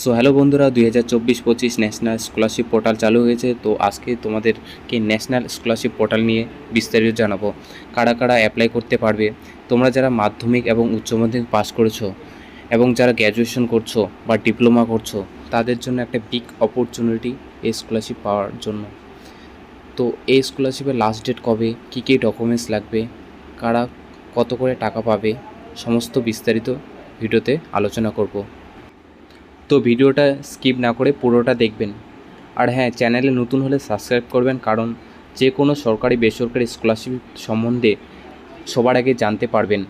So hello বন্ধুরা, দুই হাজার চব্বিশ পঁচিশ ন্যাশনাল স্কলারশিপ পোর্টাল চালু হয়েছে। তো আজকে তোমাদেরকে ন্যাশনাল স্কলারশিপ পোর্টাল নিয়ে বিস্তারিত জানাব। কারা কারা অ্যাপ্লাই করতে পারবে? তোমরা যারা মাধ্যমিক এবং উচ্চ মাধ্যমিক পাস করেছ এবং যারা গ্র্যাজুয়েশন করছ বা ডিপ্লোমা করছ, তাদের জন্য একটা বিগ অপরচুনিটি এই স্কলারশিপ পাওয়ার জন্য। তো এই স্কলারশিপের লাস্ট ডেট কবে? কী কী ডকুমেন্টস লাগবে? কারা কত করে টাকা পাবে? সমস্ত বিস্তারিত ভিডিওতে আলোচনা করব। তো ভিডিওটা স্কিপ না করে পুরোটা দেখবেন। আর হ্যাঁ চ্যানেলে নতুন হলে সাবস্ক্রাইব করবেন কারণ যে কোনো সরকারি, বেসরকারি স্কলারশিপ সম্বন্ধে সবার আগে জানতে পারবেন।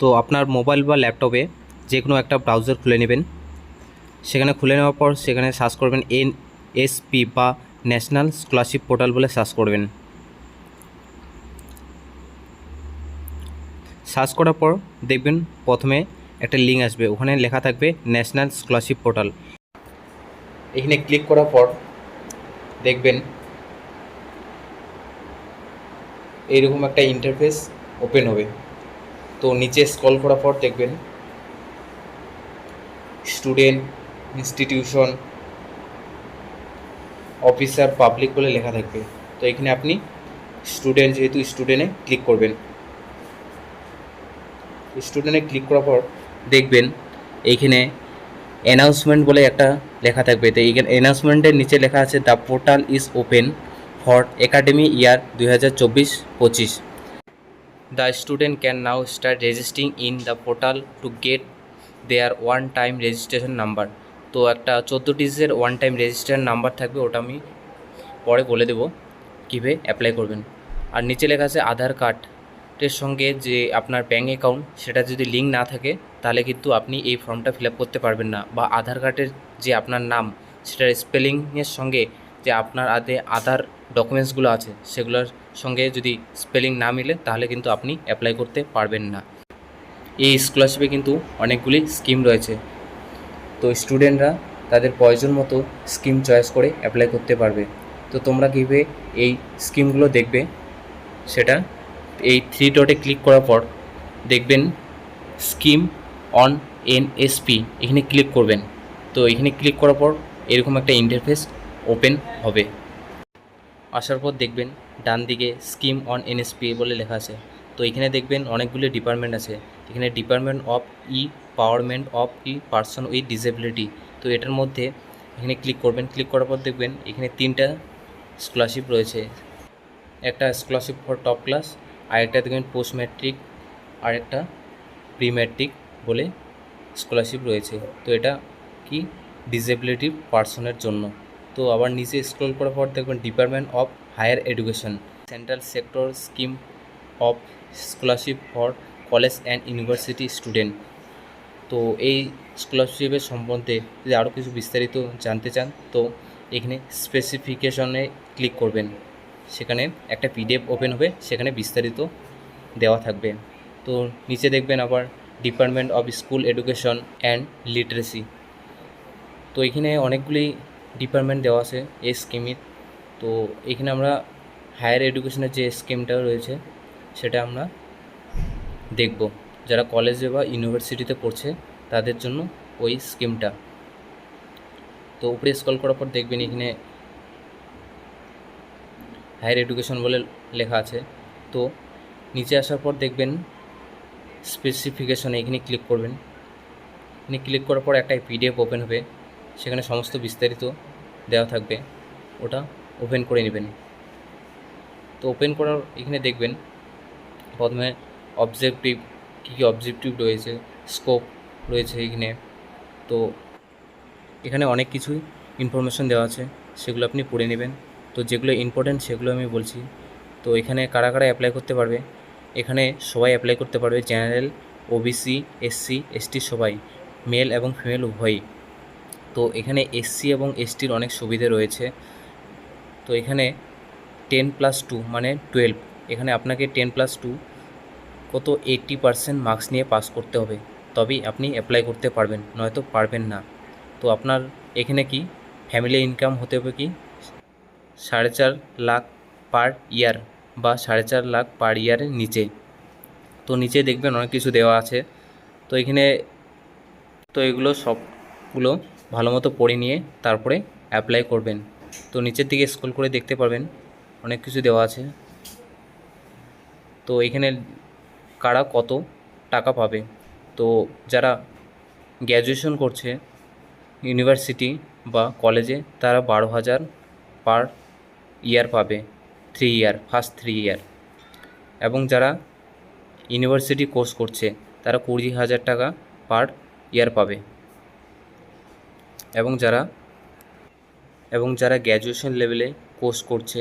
তো আপনার মোবাইল বা ল্যাপটপে যে কোনো একটা ব্রাউজার খুলে নেবেন। সেখানে খুলে নেওয়ার পর সেখানে সার্চ করবেন এন এসপি বা ন্যাশনাল স্কলারশিপ পোর্টাল বলে সার্চ করবেন। সার্চ করার পর দেখবেন প্রথমে একটা লিঙ্ক আসবে, ওখানে লেখা থাকবে ন্যাশনাল স্কলারশিপ পোর্টাল এখানে ক্লিক করার পর দেখবেন এইরকম একটা ইন্টারফেস ওপেন হবে। তো নিচে স্কল করার পর দেখবেন স্টুডেন্ট ইনস্টিটিউশন অফিসার পাবলিক বলে লেখা থাকবে। তো এখানে আপনি স্টুডেন্ট যেহেতু স্টুডেন্টে ক্লিক করবেন। স্টুডেন্টে ক্লিক করার পর দেখবেন এইখানে অ্যানাউন্সমেন্ট বলে একটা লেখা থাকবে। তো এইখানে অ্যানাউন্সমেন্টের নিচে লেখা আছে the portal is open for academy year দুই হাজার চব্বিশ পঁচিশ the student can now start registering in the portal to get their one time registration number তো একটা চোদ্দ ডিজিটের ওয়ান টাইম রেজিস্ট্রেশন নাম্বার থাকবে, ওটা আমি পরে বলে দেবো, কীভাবে অ্যাপ্লাই করবেন। আর নিচে লেখা আছে আধার কার্ডের সঙ্গে যে আপনার ব্যাঙ্ক অ্যাকাউন্ট সেটা যদি লিঙ্ক না থাকে, তাহলে কিন্তু আপনি এই ফর্মটা ফিল করতে পারবেন না। বা আধার কার্ডের যে আপনার নাম, সেটার স্পেলিংয়ের সঙ্গে যে আপনার আদে আধার ডকুমেন্টসগুলো আছে, সেগুলোর সঙ্গে যদি স্পেলিং না মিলে, তাহলে কিন্তু আপনি অ্যাপ্লাই করতে পারবেন না। এই স্কলারশিপে কিন্তু অনেকগুলি স্কিম রয়েছে। তো স্টুডেন্টরা তাদের প্রয়োজন মতো স্কিম চয়েস করে অ্যাপ্লাই করতে পারবে। তো তোমরা কীভাবে এই স্কিমগুলো দেখবে, সেটা এই থ্রি ডটে ক্লিক করার পর দেখবেন স্কিম অন এন এনএসপি এখানে ক্লিক করবেন। তো এখানে ক্লিক করার পর এরকম একটা ইন্টারফেস ওপেন হবে। আসার পর দেখবেন ডান দিকে স্কিম অন এনএসপি বলে লেখা আছে। তো এখানে দেখবেন অনেকগুলো ডিপার্টমেন্ট আছে। এখানে department of empowerment of ই পার্সন উইথ ডিসেবিলিটি তো এটার মধ্যে এখানে ক্লিক করবেন। ক্লিক করার পর দেখবেন এখানে তিনটা স্কলারশিপ রয়েছে। একটা স্কলারশিপ ফর টপ ক্লাস আরেকটা দেখবেন পোস্ট ম্যাট্রিক আরেকটা প্রি ম্যাট্রিক বলে স্কলারশিপ রয়েছে। তো এটা কি? ডিসেবিলিটি পার্সনের জন্য। তো আবার নিচে স্ক্রল করার পর দেখবেন department of higher education central sector scheme of scholarship for college and university student তো এই স্কলারশিপের সম্বন্ধে যদি আরও কিছু বিস্তারিত জানতে চান, তো এখানে স্পেসিফিকেশনে ক্লিক করবেন। সেখানে একটা পিডিএফ ওপেন হবে, সেখানে বিস্তারিত দেওয়া থাকবে। তো নিচে দেখবেন আবার department of school education and literacy তো এখানে অনেকগুলি ডিপার্টমেন্ট দেওয়া আছে এই স্কিমের তো এখানে আমরা হায়ার এডুকেশনের যে স্কিমটা রয়েছে, সেটা আমরা দেখব। যারা কলেজে বা ইউনিভার্সিটিতে পড়ছে, তাদের জন্য ওই স্কিমটা তো উপরে স্কল করার পর দেখবেন এখানে হায়ার এডুকেশন বলে লেখা আছে। তো নিচে আসার পর দেখবেন স্পেসিফিকেশনে এখানে ক্লিক করবেন। এখানে ক্লিক করার পর একটা পিডিএফ ওপেন হবে। সেখানে সমস্ত বিস্তারিত দেওয়া থাকবে। ওটা ওপেন করে নেবেন। তো ওপেন করার এখানে দেখবেন প্রথমে অবজেক্টিভ কী কী অবজেক্টিভ রয়েছে স্কোপ রয়েছে এখানে। তো এখানে অনেক কিছুই ইনফরমেশন দেওয়া আছে। সেগুলো আপনি পড়ে নেবেন। তো যেগুলো ইম্পর্টেন্ট সেগুলো আমি বলছি। তো এখানে কারা কারা অ্যাপ্লাই করতে পারবে? এখানে সবাই অ্যাপ্লাই করতে পারবে জেনারেল ওবিসি এসসি এসটি সবাই মেল এবং ফিমেল উভয়ই। তো এখানে এসসি এবং এসটির অনেক সুবিধে রয়েছে। তো এখানে টেন প্লাস টু মানে টুয়েলভ এখানে আপনাকে টেন প্লাস টু কত এইট্টি পারসেন্ট মার্কস নিয়ে পাস করতে হবে। তবেই আপনি অ্যাপ্লাই করতে পারবেন, নয়তো পারবেন না। তো আপনার এখানে কি? ফ্যামিলি ইনকাম হতে হবে কি? সাড়ে চার লাখ পার ইয়ার বা সাড়ে চার লাখ পার ইয়ারের নিচে। তো নিচে দেখবেন অনেক কিছু দেওয়া আছে। তো এখানে তো এগুলো সবগুলো ভালো মতো পড়ে নিয়ে তারপরে অ্যাপ্লাই করবেন। তো নিচের দিকে স্ক্রল করে দেখতে পারবেন, অনেক কিছু দেওয়া আছে। তো এখানে কারা কত টাকা পাবে? তো যারা গ্র্যাজুয়েশন করছে ইউনিভার্সিটি বা কলেজে তারা বারো হাজার পার ইয়ার পাবে three year first three year এবং যারা ইউনিভার্সিটি কোর্স করছে, তারা কুড়ি হাজার টাকা পার ইয়ার পাবে। এবং যারা এবং যারা গ্র্যাজুয়েশন লেভেলে কোর্স করছে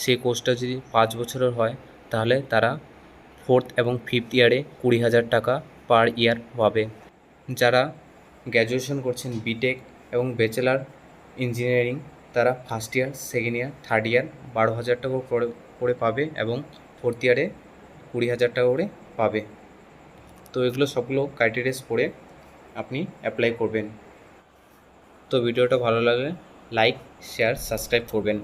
সেই কোর্সটা যদি পাঁচ বছরের হয়, তাহলে তারা ফোর্থ এবং ফিফথ ইয়ারে কুড়ি হাজার টাকা পার ইয়ার পাবে। যারা গ্র্যাজুয়েশন করছেন বিটেক এবং ব্যাচেলার ইঞ্জিনিয়ারিং তারা first year second year third year বারো হাজার টাকা করে করে পাবে এবং ফোর্থ ইয়ারে কুড়ি হাজার টাকা করে পাবে। তো এগুলো সবগুলো ক্রাইটেরিয়াস পড়ে আপনি অ্যাপ্লাই করবেন। তো ভিডিওটা ভালো লাগলে লাইক শেয়ার সাবস্ক্রাইব করবেন।